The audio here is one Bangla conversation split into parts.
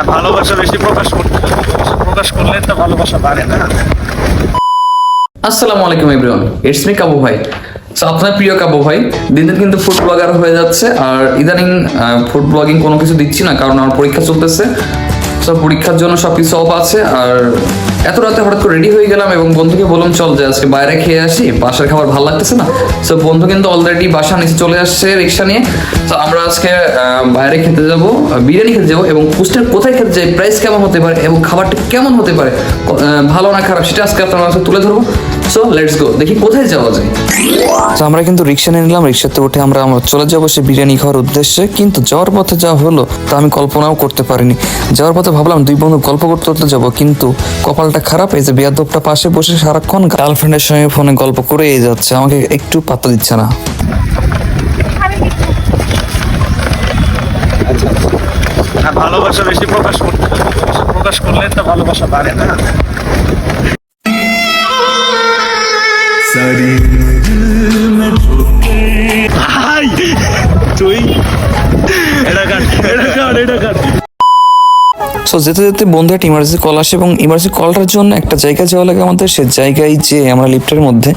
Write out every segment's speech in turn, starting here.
আর ভালোবাসা বেশি প্রকাশ করতে প্রকাশ করলে তো ভালোবাসা বাড়ে না। আসসালামু আলাইকুম এভরিওয়ান, ইটস মি কাবু ভাই। সো আপনার প্রিয় কাবু ভাই দিন দিন কিন্তু ফুড ব্লগার হয়ে যাচ্ছে আর ইদানিং ফুড ব্লগিং কোনো কিছু দিচ্ছি না কারণ আমার পরীক্ষা চলতেছে। সব পরীক্ষার জন্য সব কিছু অফ আছে আর এত রাতে হঠাৎ করে রেডি হয়ে গেলাম এবং বন্ধুকে বললাম, চল যে আজকে বাইরে খেয়ে আসি, বাসার খাবার ভালো লাগতেছে না? সো বন্ধু কিন্তু অলরেডি বাসা নিচে চলে আসছে রিক্সা নিয়ে। তো আমরা আজকে বাইরে খেতে যাব বিরিয়ানি খেতে যাব এবং পুস্টার কোথায় খেতে যাই প্রাইস কেমন হতে পারে এবং খাবারটা কেমন হতে পারে ভালো না খারাপ, সেটা আজকে আপনার তুলে ধরবো। সো লেটস গো দেখি কোথায় যাওয়া যায়। তো আমরা কিন্তু রিক্সা নিয়ে নিলাম রিক্সাতে উঠে আমরা আমরা চলে যাব সে বিরিয়ানি খাওয়ার উদ্দেশ্যে কিন্তু যাওয়ার পথে যা হলো তা আমি কল্পনাও করতে পারিনি। যাওয়ার পথে ভাবলাম দুই বন্ধু গল্প করতে করতে যাব কিন্তু কপালটা খারাপ এই যে বিয়াদবটা পাশে বসে সারাক্ষণ গার্লফ্রেন্ডের সঙ্গে ফোনে গল্প করেই যাচ্ছে আমাকে একটু পাত্তা দিচ্ছে না। ভালোবাসা বেশি প্রকাশ করতে। প্রকাশ করলে তো ভালোবাসা বাড়ে না। ভাই, তুই এটা কাট এটা কাট এটা কাট সো যেতে যেতে বন্ধু একটা ইমার্জেন্সি কল আসে এবং ইমার্জেন্সি কলটার জন্য একটা জায়গায় যাওয়া লাগে আমাদের। সে জায়গায় যে আমরা লিফটের মধ্যে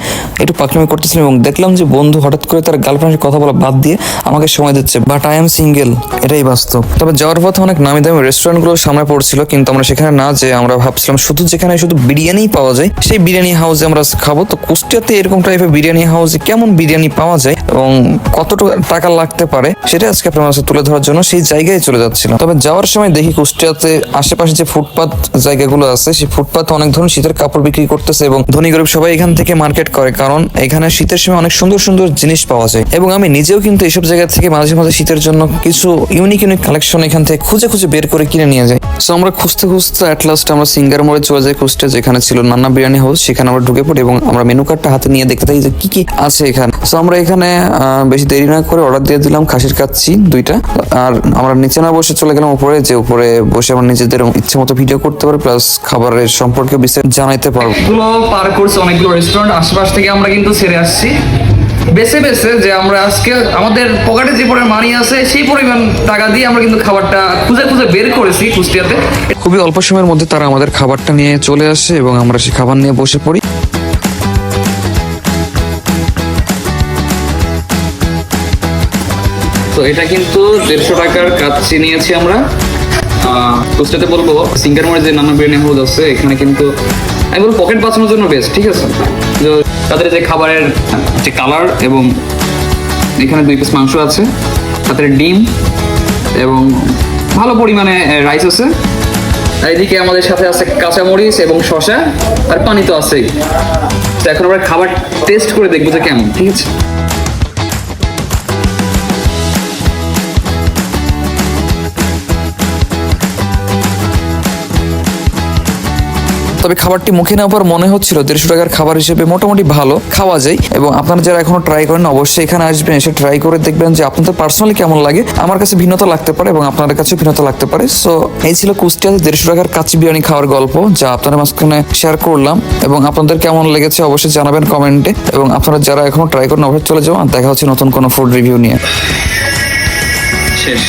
একটু পাকলামি করতেছিলাম এবং দেখলাম যে বন্ধু হঠাৎ করে তার গার্লফ্রেন্ডের কথা বলা বাদ দিয়ে আমাকে সময় দিচ্ছে। বাট আই এম সিঙ্গেল এটাই বাস্তব। তবে যাওয়ার পথে অনেক নামি দামি রেস্টুরেন্টগুলো সামনে পড়ছিল, কিন্তু আমরা সেখানে না যে আমরা ভাবছিলাম শুধু যেখানে শুধু বিরিয়ানি পাওয়া যায়, সেই বিরিয়ানি হাউসে আমরা খাব। তো কুষ্টিয়াতে এরকম টাইপের বিরিয়ানি হাউসে কেমন বিরিয়ানি পাওয়া যায় এবং কতটুকু টাকা লাগতে পারে সেটা আজকে আপনার তুলে ধরার জন্য সেই জায়গায় চলে যাচ্ছিলাম। তবে যাওয়ার সময় দেখি কুষ্টিয়াতে আশেপাশে যে ফুটপাত জায়গাগুলো আছে, সেই ফুটপাতে অনেক ধরনের শীতের কাপড় বিক্রি করতেছে এবং ধনী গরিব সবাই এখান থেকে মার্কেট করে, কারণ এখানে শীতের সময় অনেক সুন্দর সুন্দর জিনিস পাওয়া যায়। এবং আমি নিজেও কিন্তু এইসব জায়গা থেকে মাঝে মাঝে শীতের জন্য কিছু ইউনিক ইউনিক কালেকশন এখান থেকে খুঁজে খুঁজে বের করে কিনে নিয়ে যাই। সো আমরা খুঁজতে খুঁজতে অ্যাট লাস্ট আমরা সিঙ্গার মোড়ে চলে যাই খুঁজতে যেখানে ছিল নান্না বিরিয়ানি হাউস সেখানে আমরা ঢুকে পড়ি এবং আমরা মেনু কার্ডটা হাতে নিয়ে দেখতে থাকি যে কি কি আছে এখানে। সো আমরা এখানে বেশি দেরি না করে অর্ডার দিয়ে দিলাম, খাসির কাচ্ছি দুইটা। আর আমরা নিচে না বসে চলে গেলাম, উপরে যে উপরে বসে আমরা নিজেদের ইচ্ছে মতো ভিডিও করতে পারি প্লাস খাবারের সম্পর্কে বিস্তারিত জানাইতে পারব। গুলো পার করছে অনেকগুলো রেস্টুরেন্ট আশপাশ থেকে আমরা কিন্তু ছেড়ে আসছি। বেছে বেছে যে আমরা আজকে আমাদের পকেটে যে পরিমাণ মানি আছে সেই পরিমাণ টাকা দিয়ে আমরা কিন্তু খাবারটা খুঁজে খুঁজে বের করেছি কুষ্টিয়াতে। খুবই অল্প সময়ের মধ্যে তারা আমাদের খাবারটা নিয়ে চলে আসে এবং আমরা সেই খাবার নিয়ে বসে পড়ি। তো এটা কিন্তু দেড়শো টাকার কাচ্চি নিয়েছি আমরা। কুষ্টাতে বলব সিঙ্গার মোড়ে যে নানা বিরিয়ানি হাউস আছে এখানে কিন্তু আমি বলব পকেট বাঁচানোর জন্য বেস্ট ঠিক আছে? তাদের যে খাবারের যে কালার এবং এখানে দুই পিস মাংস আছে, তাদের ডিম এবং ভালো পরিমাণে রাইস আছে। এদিকে আমাদের সাথে আছে কাঁচামরিচ এবং শশা আর পানি তো আছেই। তো এখন আমরা খাবার টেস্ট করে দেখব যে কেমন, ঠিক আছে? তবে খাবারটি মুখে নেওয়ার পর মনে হচ্ছিল দেড়শো টাকার খাবার হিসেবে মোটামুটি ভালো, খাওয়া যায়। এবং আপনারা যারা এখনও ট্রাই করেন অবশ্যই এখানে আসবেন, এসে ট্রাই করে দেখবেন যে আপনাদের পার্সোনালি কেমন লাগে। আমার কাছে ভিন্নতা লাগতে পারে এবং আপনাদের কাছে ভিন্নতা লাগতে পারে। সো এই ছিল কুষ্টিয়াতে দেড়শো টাকার কাচ্চি বিরিয়ানি খাওয়ার গল্প, যা আপনাদের মাঝখানে শেয়ার করলাম। এবং আপনাদের কেমন লেগেছে অবশ্যই জানাবেন কমেন্টে এবং আপনারা যারা এখনও ট্রাই করেন অবশ্যই চলে যাও। আর দেখা হচ্ছে নতুন কোনো ফুড রিভিউ নিয়ে। শেষ।